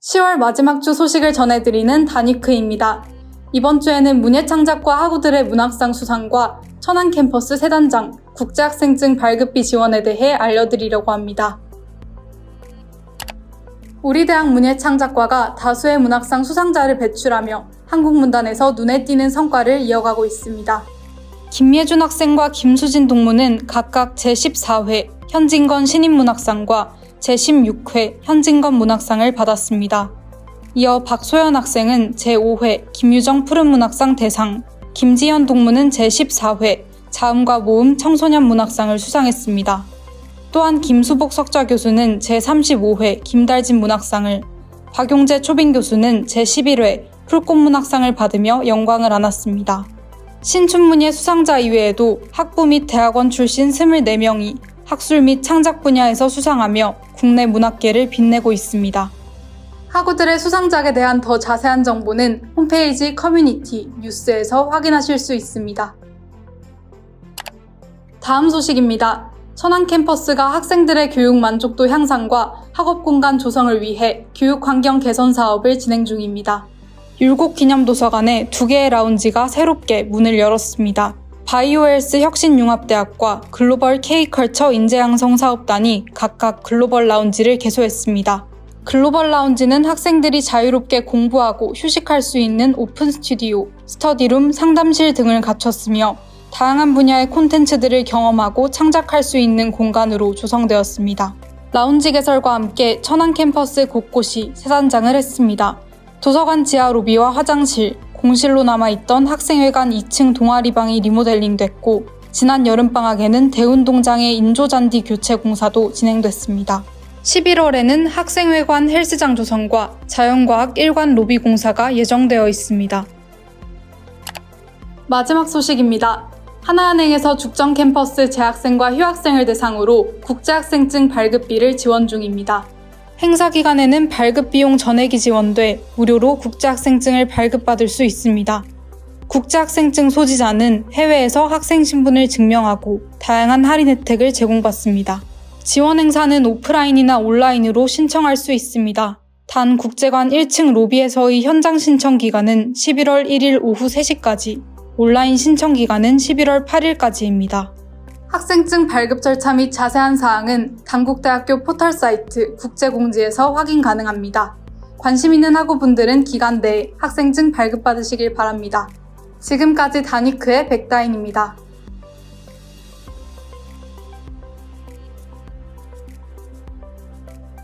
10월 마지막 주 소식을 전해드리는 다니크입니다. 이번 주에는 문예창작과 학우들의 문학상 수상과 천안 캠퍼스 세단장, 국제학생증 발급비 지원에 대해 알려드리려고 합니다. 우리 대학 문예창작과가 다수의 문학상 수상자를 배출하며 한국문단에서 눈에 띄는 성과를 이어가고 있습니다. 김예준 학생과 김수진 동무는 각각 제14회 현진건 신인문학상과 제16회 현진건 문학상을 받았습니다. 이어 박소연 학생은 제5회 김유정 푸른 문학상 대상, 김지현 동무는 제14회 자음과 모음 청소년 문학상을 수상했습니다. 또한 김수복 석좌 교수는 제35회 김달진 문학상을, 박용재 초빙 교수는 제11회 풀꽃 문학상을 받으며 영광을 안았습니다. 신춘문예 수상자 이외에도 학부 및 대학원 출신 24명이 학술 및 창작 분야에서 수상하며 국내 문학계를 빛내고 있습니다. 학우들의 수상작에 대한 더 자세한 정보는 홈페이지 커뮤니티 뉴스에서 확인하실 수 있습니다. 다음 소식입니다. 천안 캠퍼스가 학생들의 교육 만족도 향상과 학업 공간 조성을 위해 교육 환경 개선 사업을 진행 중입니다. 율곡 기념 도서관에 두 개의 라운지가 새롭게 문을 열었습니다. 바이오헬스 혁신융합대학과 글로벌 K컬처 인재양성 사업단이 각각 글로벌 라운지를 개소했습니다. 글로벌 라운지는 학생들이 자유롭게 공부하고 휴식할 수 있는 오픈 스튜디오, 스터디룸, 상담실 등을 갖췄으며 다양한 분야의 콘텐츠들을 경험하고 창작할 수 있는 공간으로 조성되었습니다. 라운지 개설과 함께 천안 캠퍼스 곳곳이 세단장을 했습니다. 도서관 지하 로비와 화장실, 공실로 남아있던 학생회관 2층 동아리방이 리모델링됐고 지난 여름방학에는 대운동장의 인조잔디 교체 공사도 진행됐습니다. 11월에는 학생회관 헬스장 조성과 자연과학 1관 로비 공사가 예정되어 있습니다. 마지막 소식입니다. 하나은행에서 죽전 캠퍼스 재학생과 휴학생을 대상으로 국제학생증 발급비를 지원 중입니다. 행사 기간에는 발급 비용 전액이 지원돼 무료로 국제학생증을 발급받을 수 있습니다. 국제학생증 소지자는 해외에서 학생 신분을 증명하고 다양한 할인 혜택을 제공받습니다. 지원 행사는 오프라인이나 온라인으로 신청할 수 있습니다. 단 국제관 1층 로비에서의 현장 신청 기간은 11월 1일 오후 3시까지, 온라인 신청 기간은 11월 8일까지입니다. 학생증 발급 절차 및 자세한 사항은 단국대학교 포털 사이트 국제공지에서 확인 가능합니다. 관심 있는 학우분들은 기간 내에 학생증 발급받으시길 바랍니다. 지금까지 다니크의 백다인입니다.